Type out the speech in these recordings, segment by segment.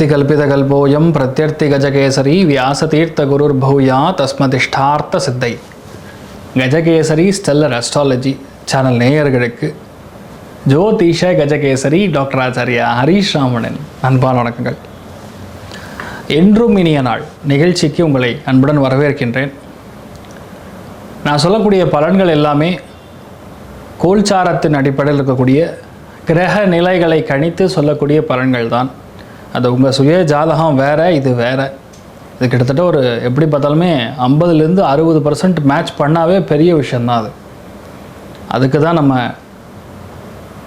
அர்த்திகல்பிதகல்போயம் பிரத்யர்த்தி கஜகேசரி வியாசதீர்த்த குருர் பௌயா தஸ்மதிஷ்டார்த்த சித்தை கஜகேசரி ஸ்டெல்லர் அஸ்ட்ராலஜி சேனல் நேயர்களுக்கு. ஜோதிஷ கஜகேசரி டாக்டர் ஆச்சாரியா ஹரீஷ் ராமனின் அன்பான வணக்கங்கள். என்றும் இனிய நாள் நிகழ்ச்சிக்கு உங்களை அன்புடன் வரவேற்கின்றேன். நான் சொல்லக்கூடிய பலன்கள் எல்லாமே கோல்சாரத்தின் அடிப்படையில் இருக்கக்கூடிய கிரக நிலைகளை கணித்து சொல்லக்கூடிய பலன்கள் தான் அது உங்கள் சுய ஜாதகம் வேறு இது வேறு. இது கிட்டத்தட்ட ஒரு எப்படி பார்த்தாலுமே ஐம்பதுலேருந்து அறுபது பர்சன்ட் மேட்ச் பண்ணாவே பெரிய விஷயந்தான் அது. அதுக்கு தான் நம்ம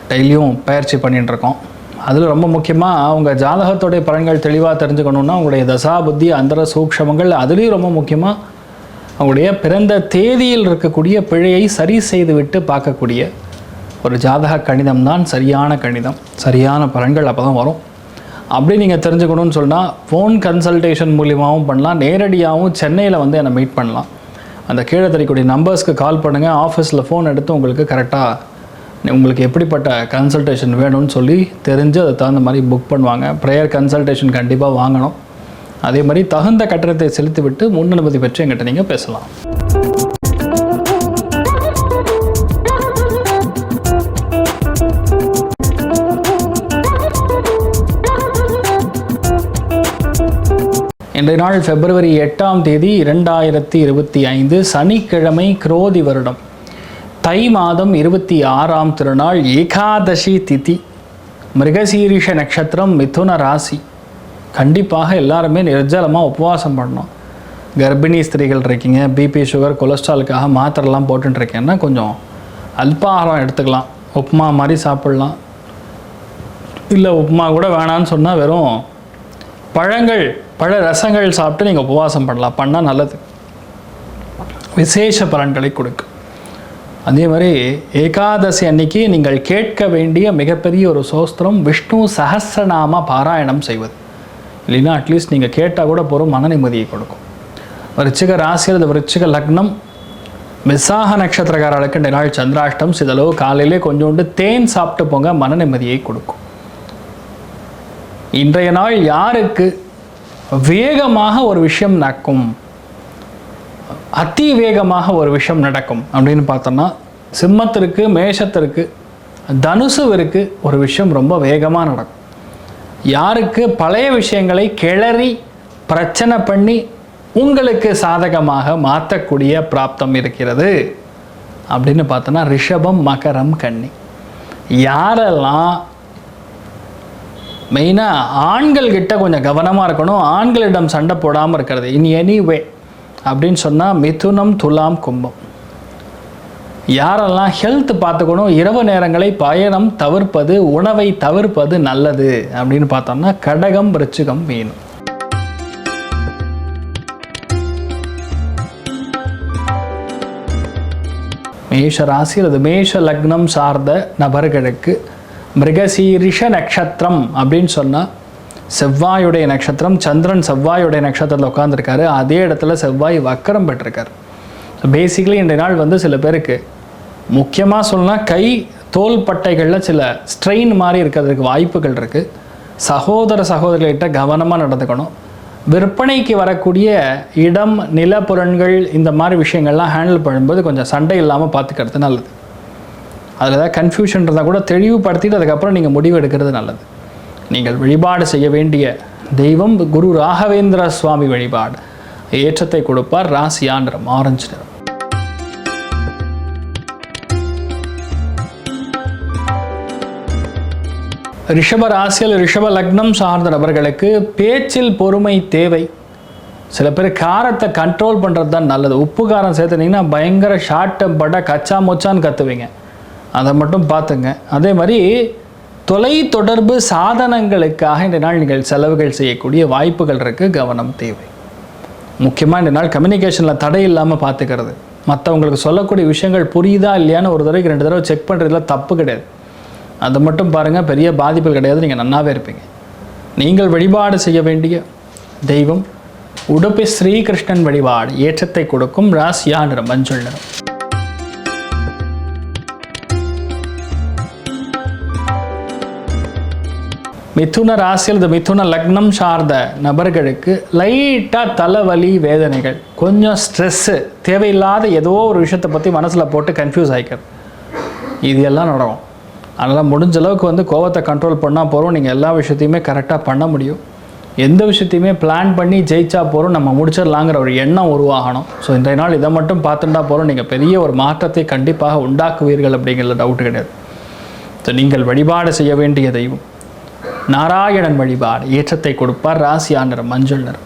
டெய்லியும் பயிற்சி பண்ணிகிட்டுருக்கோம் அதில் ரொம்ப முக்கியமாக உங்கள் ஜாதகத்துடைய பலன்கள் தெளிவாக தெரிஞ்சுக்கணுன்னா உங்களுடைய தசா புத்தி அந்தர சூக்ஷமங்கள் அதுலேயும் ரொம்ப முக்கியமாக அவங்களுடைய பிறந்த தேதியில் இருக்கக்கூடிய பிழையை சரி செய்து விட்டு பார்க்கக்கூடிய ஒரு ஜாதக கணிதம் தான் சரியான கணிதம். சரியான பலன்கள் அப்போ தான் வரும். அப்படி நீங்கள் தெரிஞ்சுக்கணும்னு சொன்னால் ஃபோன் கன்சல்டேஷன் மூலியமாகவும் பண்ணலாம். நேரடியாகவும் சென்னையில் வந்து என்னை மீட் பண்ணலாம். அந்த கீழே தெரியக்கூடிய நம்பர்ஸ்க்கு கால் பண்ணுங்கள் ஆஃபீஸில் ஃபோன் எடுத்து உங்களுக்கு கரெக்டாக உங்களுக்கு எப்படிப்பட்ட கன்சல்டேஷன் வேணும்னு சொல்லி தெரிஞ்சு அதை தகுந்த மாதிரி புக் பண்ணுவாங்க. ப்ரேயர் கன்சல்டேஷன் கண்டிப்பாக வாங்கணும். அதே மாதிரி தகுந்த கட்டணத்தை செலுத்திவிட்டு முன்னனுமதி பெற்று எங்கிட்ட நீங்கள் பேசலாம். இன்றைய நாள் பிப்ரவரி எட்டாம் தேதி இரண்டாயிரத்தி இருபத்தி ஐந்து சனிக்கிழமை குரோதி வருடம். தை மாதம் இருபத்தி ஆறாம் திருநாள் ஏகாதசி திதி. மிருகசீரிஷ நட்சத்திரம் மிதுன ராசி. கண்டிப்பாக எல்லாருமே நிர்ஜலமாக உபவாசம் பண்ணணும். கர்ப்பிணி ஸ்திரீகள் இருக்கீங்க பிபி சுகர் கொலஸ்ட்ராலுக்காக மாத்திரைலாம் போட்டுருக்கேன்னா கொஞ்சம் அல்பாகாரம் எடுத்துக்கலாம். உப்புமா மாதிரி சாப்பிட்லாம். இல்லை உப்புமா கூட வேணான்னு சொன்னால் வெறும் பழங்கள் பழ ரசங்கள் சாப்பிட்டு நீங்கள் உபவாசம் பண்ணலாம். பண்ணால் நல்லது. விசேஷ பலன்களை கொடுக்கும். அதே மாதிரி ஏகாதசி அன்னைக்கு நீங்கள் கேட்க வேண்டிய மிகப்பெரிய ஒரு சோஸ்திரம் விஷ்ணு சஹஸ்ரநாம பாராயணம் செய்வது. இல்லைன்னா அட்லீஸ்ட் நீங்கள் கேட்டால் கூட போகிறோம் மன நிம்மதியை கொடுக்கும். விருச்சிக ராசியில் இந்த விருச்சிக லக்னம் விசாக நட்சத்திரக்காரர்களுக்கு இந்த நாள் சந்திராஷ்டம் சிதலோ காலையிலே கொஞ்சோண்டு தேன் சாப்பிட்டு போங்க மன நிம்மதியை கொடுக்கும். இன்றைய நாள் யாருக்கு வேகமாக ஒரு விஷயம் நடக்கும். அதி வேகமாக ஒரு விஷயம் நடக்கும் அப்படின்னு பார்த்தோம்னா சிம்மத்திற்கு மேஷத்திற்கு தனுசுவிற்கு ஒரு விஷயம் ரொம்ப வேகமாக நடக்கும். யாருக்கு பழைய விஷயங்களை கிளறி பிரச்சனை பண்ணி உங்களுக்கு சாதகமாக மாற்றக்கூடிய பிராப்தம் இருக்கிறது அப்படின்னு பார்த்தோன்னா ரிஷபம் மகரம் கன்னி. யாரெல்லாம் மெயினாக ஆண்கள் கிட்ட கொஞ்சம் கவனமாக இருக்கணும். ஆண்களிடம் சண்டை போடாமல் இருக்கிறது. இன் எனி வே அப்படின்னு சொன்னால் மிதுனம் துலாம் கும்பம். யாரெல்லாம் ஹெல்த் பார்த்துக்கணும் இரவு நேரங்களை பயணம் தவிர்ப்பது உணவை தவிர்ப்பது நல்லது. அப்படின்னு பார்த்தோம்னா கடகம் விருச்சிகம் மீனும் மேஷ ராசி அல்லது மேஷ லக்னம் சார்ந்த நபர்களுக்கு மிருகசீரிஷ நட்சத்திரம் அப்படின்னு சொன்னால் செவ்வாயுடைய நட்சத்திரம் சந்திரன் செவ்வாயுடைய நட்சத்திரத்தில் உட்காந்துருக்காரு அதே இடத்துல செவ்வாய் வக்கரம் பெற்றிருக்கார். பேசிக்கலி இன்றைய நாள் வந்து சில பேருக்கு முக்கியமாக சொல்லலாம் கை தோல் பட்டைகளில் சில ஸ்ட்ரெயின் மாதிரி இருக்கிறதுக்கு வாய்ப்புகள் இருக்குது சகோதர சகோதரிகிட்ட கவனமாக நடந்துக்கணும். விற்பனைக்கு வரக்கூடிய இடம் நிலப்புறன்கள் இந்த மாதிரி விஷயங்கள்லாம் ஹேண்டில் பண்ணும்போது கொஞ்சம் சண்டை இல்லாமல் பார்த்துக்கிறது நல்லது. அதில் ஏதாவது கன்ஃபியூஷன் இருந்தால் கூட தெளிவுபடுத்திட்டு அதுக்கப்புறம் நீங்கள் முடிவு எடுக்கிறது நல்லது. நீங்கள் வழிபாடு செய்ய வேண்டிய தெய்வம் குரு ராகவேந்திர சுவாமி வழிபாடு. ஏற்றத்தை கொடுப்பார். ராசியா நிறம் ஆரஞ்சு நிறம். ரிஷப ராசியில் ரிஷப லக்னம் சார்ந்த நபர்களுக்கு பேச்சில் பொறுமை தேவை. சில பேர் காரத்தை கண்ட்ரோல் பண்ணுறது தான் நல்லது. உப்பு காரம் சேர்த்துனீங்கன்னா பயங்கர ஷார்ட் பட கச்சா மொச்சான்னு கத்துவீங்க. அதை மட்டும் பார்த்துங்க. அதே மாதிரி தொலை தொடர்பு சாதனங்களுக்காக இந்த நாள் நீங்கள் செலவுகள் செய்யக்கூடிய வாய்ப்புகள் இருக்குது கவனம் தேவை. முக்கியமாக இந்த நாள் கம்யூனிகேஷனில் தடை இல்லாமல் பார்த்துக்கிறது. மற்றவங்களுக்கு சொல்லக்கூடிய விஷயங்கள் புரியுதா இல்லையான்னு ஒரு தடவைக்கு ரெண்டு தடவை செக் பண்ணுறதுல தப்பு கிடையாது. அதை மட்டும் பாருங்கள் பெரிய பாதிப்புகள் கிடையாது நீங்கள் நன்னாவே இருப்பீங்க. நீங்கள் வழிபாடு செய்ய வேண்டிய தெய்வம் உடுப்பி ஸ்ரீகிருஷ்ணன் வழிபாடு ஏற்றத்தை கொடுக்கும் ராசியா நிறம் மஞ்சள் நிறம். மிதுன ராசியில் இந்த மிதுன லக்னம் சார்ந்த நபர்களுக்கு லைட்டாக தலைவலி வேதனைகள். கொஞ்சம் ஸ்ட்ரெஸ்ஸு தேவையில்லாத ஏதோ ஒரு விஷயத்தை பற்றி மனசில் போட்டு கன்ஃபியூஸ் ஆகிக்கிறது இது எல்லாம் நடக்கும். அதனால் முடிஞ்ச அளவுக்கு வந்து கோவத்தை கண்ட்ரோல் பண்ணால் போகிறோம் நீங்கள் எல்லா விஷயத்தையுமே கரெக்டாக பண்ண முடியும். எந்த விஷயத்தையுமே பிளான் பண்ணி ஜெயிச்சா போகிறோம் நம்ம முடிச்சிடலாங்கிற ஒரு எண்ணம் உருவாகணும். ஸோ இன்றைய நாள் இதை மட்டும் பார்த்துட்டா போகிறோம் நீங்கள் பெரிய ஒரு மாற்றத்தை கண்டிப்பாக உண்டாக்குவீர்கள் அப்படிங்கிற டவுட் கிடையாது. ஸோ நீங்கள் வழிபாடு செய்ய வேண்டிய தெய்வம். நாராயணன் வழிபாடு. ஏற்றத்தை கொடுப்பார் ராசியா நிறம் மஞ்சள் நிறம்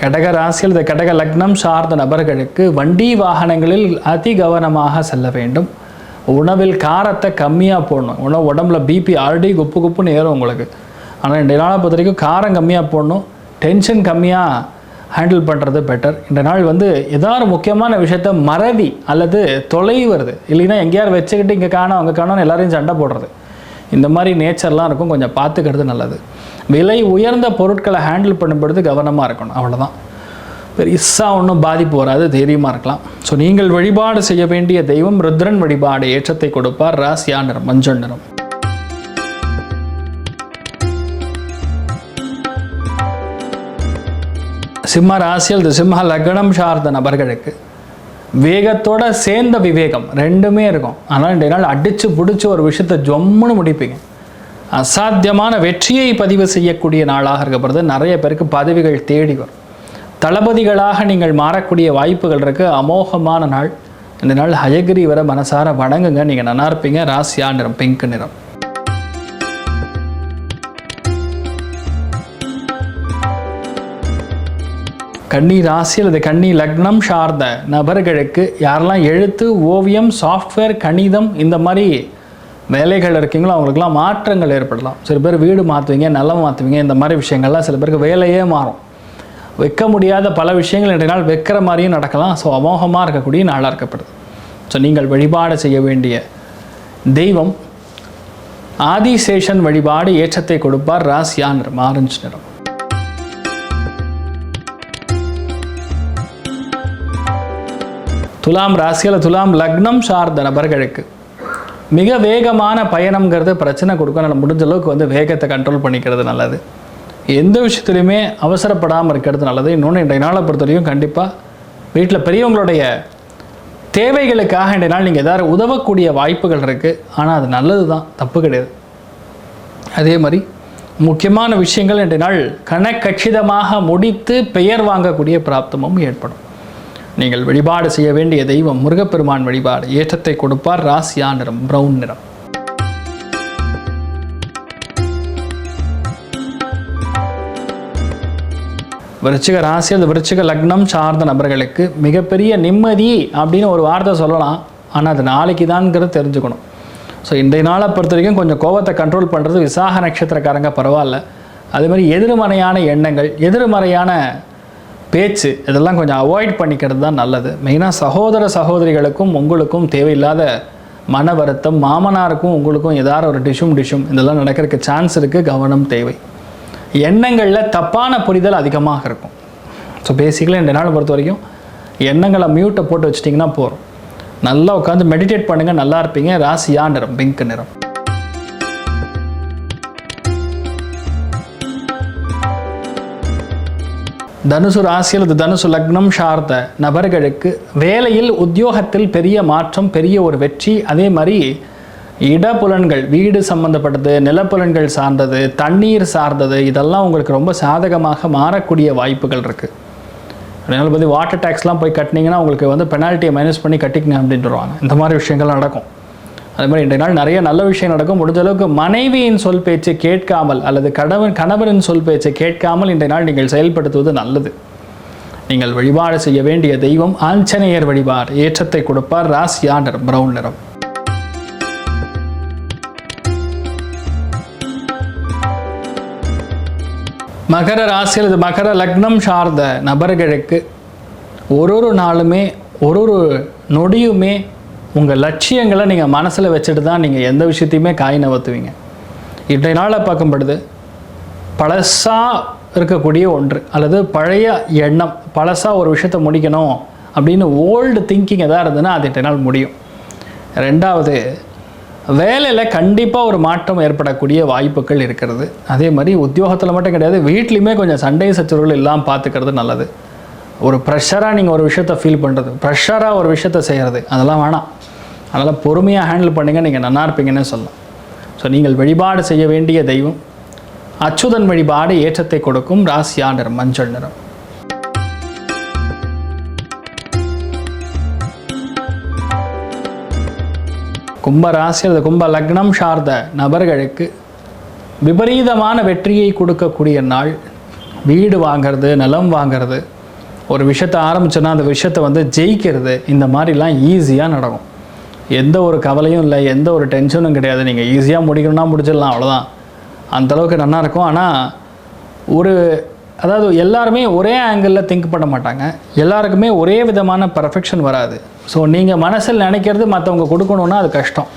கடக ராசியில் இந்த கடக லக்னம் சார்ந்த நபர்களுக்கு வண்டி வாகனங்களில் அதி கவனமாக செல்ல வேண்டும். உணவில் காரத்தை கம்மியாக போடணும். உணவு உடம்புல பிபி ஆல்ரெடி குப்பு குப்புன்னு ஏறும் உங்களுக்கு. ஆனால் ரெண்டு நாளை பொறுத்த வரைக்கும் காரம் கம்மியாக போடணும். டென்ஷன் கம்மியாக ஹேண்டில் பண்ணுறது பெட்டர் இந்த நாள் வந்து ஏதாவது முக்கியமான விஷயத்த மறதி அல்லது தொலைவுறது. இல்லைன்னா எங்கேயாவது வச்சுக்கிட்டு இங்கே காணும் அங்கே காணும் எல்லாரையும் சண்டை போடுறது. இந்த மாதிரி நேச்சர்லாம் இருக்கும் கொஞ்சம் பார்த்துக்கிறது நல்லது. விலை உயர்ந்த பொருட்களை ஹேண்டில் பண்ணும்பொழுது கவனமாக இருக்கணும் அவ்வளோதான் பெருசாக ஒன்றும் பாதிப்பு வராது தைரியமாக இருக்கலாம். ஸோ நீங்கள் வழிபாடு செய்ய வேண்டிய தெய்வம் ருத்ரன் வழிபாடு ஏற்றத்தை கொடுப்பார் ராசியா நிறம் மஞ்சள் நிறம். சிம்ம ராசியில் இந்த சிம்ம லக்னம் சார்ந்த நபர்களுக்கு வேகத்தோட சேர்ந்த விவேகம் ரெண்டுமே இருக்கும். ஆனால் ரெண்டு நாள் அடித்து பிடிச்சி ஒரு விஷயத்தை ஜொம்முன்னு முடிப்பீங்க. அசாத்தியமான வெற்றியை பதிவு செய்யக்கூடிய நாளாக இருக்கப்படுறது நிறைய பேருக்கு பதவிகள் தேடி வரும். தளபதிகளாக நீங்கள் மாறக்கூடிய வாய்ப்புகள் இருக்குது அமோகமான நாள். இந்த நாள் ஹயகிரி வர மனசார வணங்குங்க. நீங்கள் நல்லா இருப்பீங்க. ராசியா நிறம் பிங்க் நிறம். கன்னி ராசி அல்லது கன்னி லக்னம் சார்ந்த நபர்களுக்கு யாரெல்லாம் எழுத்து ஓவியம் சாஃப்ட்வேர் கணிதம் இந்த மாதிரி வேலைகள் இருக்கீங்களோ அவங்களுக்குலாம் மாற்றங்கள் ஏற்படலாம். சில பேர் வீடு மாற்றுவீங்க நிலம் மாற்றுவீங்க இந்த மாதிரி விஷயங்கள்லாம் சில பேருக்கு வேலையே மாறும். வைக்க முடியாத பல விஷயங்கள் இன்றைய நாள் வைக்கிற மாதிரியும் நடக்கலாம். ஸோ அமோகமாக இருக்கக்கூடிய நாளாக இருக்கப்படுது. ஸோ நீங்கள் வழிபாடு செய்ய வேண்டிய தெய்வம் ஆதிசேஷன் வழிபாடு ஏற்றத்தை கொடுப்பார். ராசியா நிறம் ஆரஞ்சு நிறம். துலாம் ராசியில் துலாம் லக்னம் சார்ந்த நபர்களுக்கு மிக வேகமான பயணம்ங்கிறது பிரச்சனை கொடுக்கும். நம்ம முடிஞ்ச அளவுக்கு வந்து வேகத்தை கண்ட்ரோல் பண்ணிக்கிறது நல்லது. எந்த விஷயத்துலையுமே அவசரப்படாமல் இருக்கிறது நல்லது. இன்னொன்று இன்றைய நாளை பொறுத்தவரையும் கண்டிப்பாக வீட்டில் பெரியவங்களுடைய தேவைகளுக்காக இன்றைய நாள் நீங்கள் எதாவது உதவக்கூடிய வாய்ப்புகள் இருக்குது ஆனால் அது நல்லது தான் தப்பு கிடையாது. அதே மாதிரி முக்கியமான விஷயங்கள் இன்றைய நாள் கணக்கச்சிதமாக முடித்து பெயர் வாங்கக்கூடிய பிராப்தமும் ஏற்படும். நீங்கள் வழிபாடு செய்ய வேண்டிய தெய்வம் முருகப்பெருமான் வழிபாடு. ஏற்றத்தை கொடுப்பார் ராசியா நிறம் பிரவுன் நிறம். விருச்சிக ராசி அந்த விருச்சிக லக்னம் சார்ந்த நபர்களுக்கு மிகப்பெரிய நிம்மதி அப்படின்னு ஒரு வார்த்தை சொல்லலாம். ஆனால் அது நாளைக்கு தான்ங்கிறது தெரிஞ்சுக்கணும். ஸோ இன்றைய நாளை பொறுத்த வரைக்கும் கொஞ்சம் கோபத்தை கண்ட்ரோல் பண்ணுறது விசாக நட்சத்திரக்காரங்க பரவாயில்ல. அதே மாதிரி எதிர்மறையான எண்ணங்கள் எதிர்மறையான பேச்சு இதெல்லாம் கொஞ்சம் அவாய்ட் பண்ணிக்கிறது தான் நல்லது மெயினாக சகோதர சகோதரிகளுக்கும் உங்களுக்கும் தேவையில்லாத மன வருத்தம் மாமனாருக்கும் உங்களுக்கும் ஏதாவது ஒரு டிஷும் டிஷும் இதெல்லாம் நடக்கிறதுக்கு சான்ஸ் இருக்குது கவனம் தேவை. எண்ணங்களில் தப்பான புரிதல் அதிகமாக இருக்கும். ஸோ பேசிக்கலாக இந்த நாள் பொறுத்த வரைக்கும் எண்ணங்களை மியூட்டை போட்டு வச்சிட்டிங்கன்னா போகிறோம் நல்லா உட்காந்து மெடிடேட் பண்ணுங்கள் நல்லா இருப்பீங்க ராசியா நிறம் பிங்க் நிறம். தனுசு ராசி அல்லது தனுசு லக்னம் சார்ந்த நபர்களுக்கு வேலையில் உத்தியோகத்தில் பெரிய மாற்றம் பெரிய ஒரு வெற்றி. அதே மாதிரி இடப்புலன்கள் வீடு சம்பந்தப்பட்டது நிலப்புலன்கள் சார்ந்தது தண்ணீர் சார்ந்தது இதெல்லாம் உங்களுக்கு ரொம்ப சாதகமாக மாறக்கூடிய வாய்ப்புகள் இருக்குது அதனால் பற்றி வாட்டர் டேக்ஸ்லாம் போய் கட்டினீங்கன்னா உங்களுக்கு வந்து பெனால்ட்டியை மைனஸ் பண்ணி கட்டிக்கங்க அப்படின்ட்டுருவாங்க இந்த மாதிரி விஷயங்கள் நடக்கும். அதே மாதிரி இன்றைய நாள் நிறைய நல்ல விஷயம் நடக்கும். முடிஞ்ச அளவுக்கு மனைவியின் சொல் பேச்சை கேட்காமல் அல்லது கணவன் கணவரின் சொல் பேச்சை கேட்காமல் இன்றைய நாள் நீங்கள் செயல்படுத்துவது நல்லது. நீங்கள் வழிபாடு செய்ய வேண்டிய தெய்வம் ஆஞ்சநேயர் வழிபாடு. ஏற்றத்தை கொடுப்பார் ராசியா நிறம் பிரவுன் நிறம். மகர ராசி அல்லது மகர லக்னம் சார்ந்த நபர்களுக்கு ஒரு ஒரு நாளுமே ஒரு ஒரு நொடியுமே உங்கள் லட்சியங்களை நீங்கள் மனசில் வச்சுட்டு தான் நீங்கள் எந்த விஷயத்தையுமே காய் நவத்துவீங்க இன்றைய நாளை பார்க்கும் பொழுது பழசாக இருக்கக்கூடிய ஒன்று அல்லது பழைய எண்ணம் பழசாக ஒரு விஷயத்தை முடிக்கணும் அப்படின்னு ஓல்டு திங்கிங் எதாவது இருந்ததுன்னா அது இன்றைய நாள் முடியும். ரெண்டாவது வேலையில் கண்டிப்பாக ஒரு மாற்றம் ஏற்படக்கூடிய வாய்ப்புகள் இருக்கிறது. அதே மாதிரி உத்தியோகத்தில் மட்டும் கிடையாது வீட்லேயுமே கொஞ்சம் சண்டை சச்சரவுகள் இல்லாமல் பார்த்துக்கிறது நல்லது. ஒரு ப்ரெஷராக நீங்கள் ஒரு விஷயத்தை ஃபீல் பண்ணுறது ப்ரெஷராக ஒரு விஷயத்தை செய்கிறது அதெல்லாம் வேணாம். அதனால் பொறுமையாக ஹேண்டில் பண்ணுங்க. நீங்கள் நல்லா இருப்பீங்கன்னு சொல்லலாம். ஸோ நீங்கள் வழிபாடு செய்ய வேண்டிய தெய்வம். அச்சுதன் வழிபாடு ஏற்றத்தை கொடுக்கும் ராசியா நிறம் மஞ்சள் நிறம். கும்ப ராசி அல்லது கும்ப லக்னம் சார்ந்த நபர்களுக்கு விபரீதமான வெற்றியை கொடுக்கக்கூடிய நாள். வீடு வாங்கிறது நிலம் வாங்கிறது ஒரு விஷயத்தை ஆரம்பிச்சோன்னா அந்த விஷயத்தை வந்து ஜெயிக்கிறது இந்த மாதிரிலாம் ஈஸியாக நடக்கும். எந்த ஒரு கவலையும் இல்லை எந்த ஒரு டென்ஷனும் கிடையாது. நீங்கள் ஈஸியாக முடிக்கணும்னா முடிச்சிடலாம் அவ்வளோதான் அந்தளவுக்கு நல்லாயிருக்கும் ஆனால் ஒரு அதாவது எல்லாருமே ஒரே ஆங்கிளில் திங்க் பண்ண மாட்டாங்க. எல்லாருக்குமே ஒரே விதமான பர்ஃபெக்ஷன் வராது. ஸோ நீங்கள் மனசில் நினைக்கிறது மற்றவங்க கொடுக்கணுன்னா அது கஷ்டம்.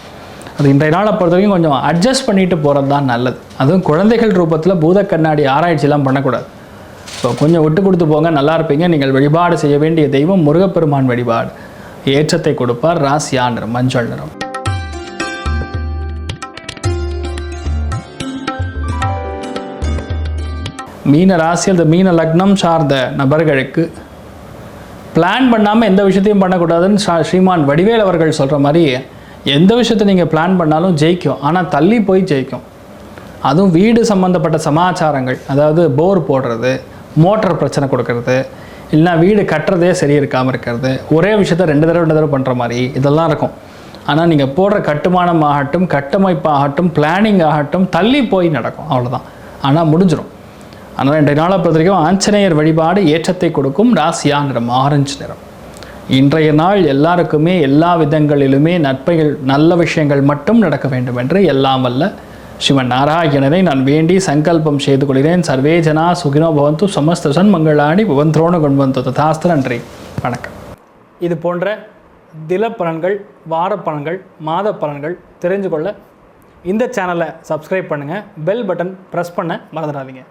அது இன்றைய நாளை பொறுத்த வரைக்கும் கொஞ்சம் அட்ஜஸ்ட் பண்ணிட்டு போகிறது தான் நல்லது. அதுவும் குழந்தைகள் ரூபத்தில் பூத கண்ணாடி ஆராய்ச்சிலாம் பண்ணக்கூடாது. ஸோ கொஞ்சம் விட்டு கொடுத்து போங்க நல்லா இருப்பீங்க. நீங்கள் வழிபாடு செய்ய வேண்டிய தெய்வம் முருகப்பெருமான் வழிபாடு. ஏற்றத்தை கொடுப்பார் ராசியா நிறம் மஞ்சள் நிறம். மீன ராசி அல்லது மீன லக்னம் சார்ந்த நபர்களுக்கு பிளான் பண்ணாமல் எந்த விஷயத்தையும் பண்ணக்கூடாதுன்னு ஸ்ரீமான் வடிவேல் அவர்கள் சொல்கிற மாதிரி எந்த விஷயத்தை நீங்கள் பிளான் பண்ணாலும் ஜெயிக்கும். ஆனால் தள்ளி போய் ஜெயிக்கும். அதுவும் வீடு சம்மந்தப்பட்ட சமாச்சாரங்கள் அதாவது போர் போடுறது மோட்டர் பிரச்சனை கொடுக்கறது இல்லைனா வீடு கட்டுறதே சரி இருக்காமல் இருக்கிறது ஒரே விஷயத்த ரெண்டு தடவை ரெண்டு தடவை பண்ணுற மாதிரி இதெல்லாம் இருக்கும். ஆனால் நீங்கள் போடுற கட்டுமானம் ஆகட்டும் கட்டமைப்பு ஆகட்டும் பிளானிங் ஆகட்டும் தள்ளி போய் நடக்கும். அவ்வளோதான் ஆனால் முடிஞ்சிடும் ஆனால் இன்றைய நாளை பொறுத்த வரைக்கும் ஆஞ்சநேயர் வழிபாடு ஏற்றத்தை கொடுக்கும் ராசியா நிறம் ஆரஞ்சு நிறம். இன்றைய நாள் எல்லாருக்குமே எல்லா விதங்களிலுமே நட்பைகள் நல்ல விஷயங்கள் மட்டும் நடக்க வேண்டும் என்று எல்லாம் வல்ல சிவன் நாராயணனை நான் வேண்டி சங்கல்பம் செய்து கொள்கிறேன். சர்வே ஜனா சுகினோ பவந்து சமஸ்த சன்மங்களாணி புவந்தோண கொண்டு ததாஸ்து நன்றி. வணக்கம். இது போன்ற தினப்பலன்கள் வார பலன்கள் மாத பலன்கள் தெரிஞ்சு கொள்ள இந்த சேனலை சப்ஸ்கிரைப் பண்ணுங்கள் பெல் பட்டன் ப்ரெஸ் பண்ண மறந்துடாதீங்க.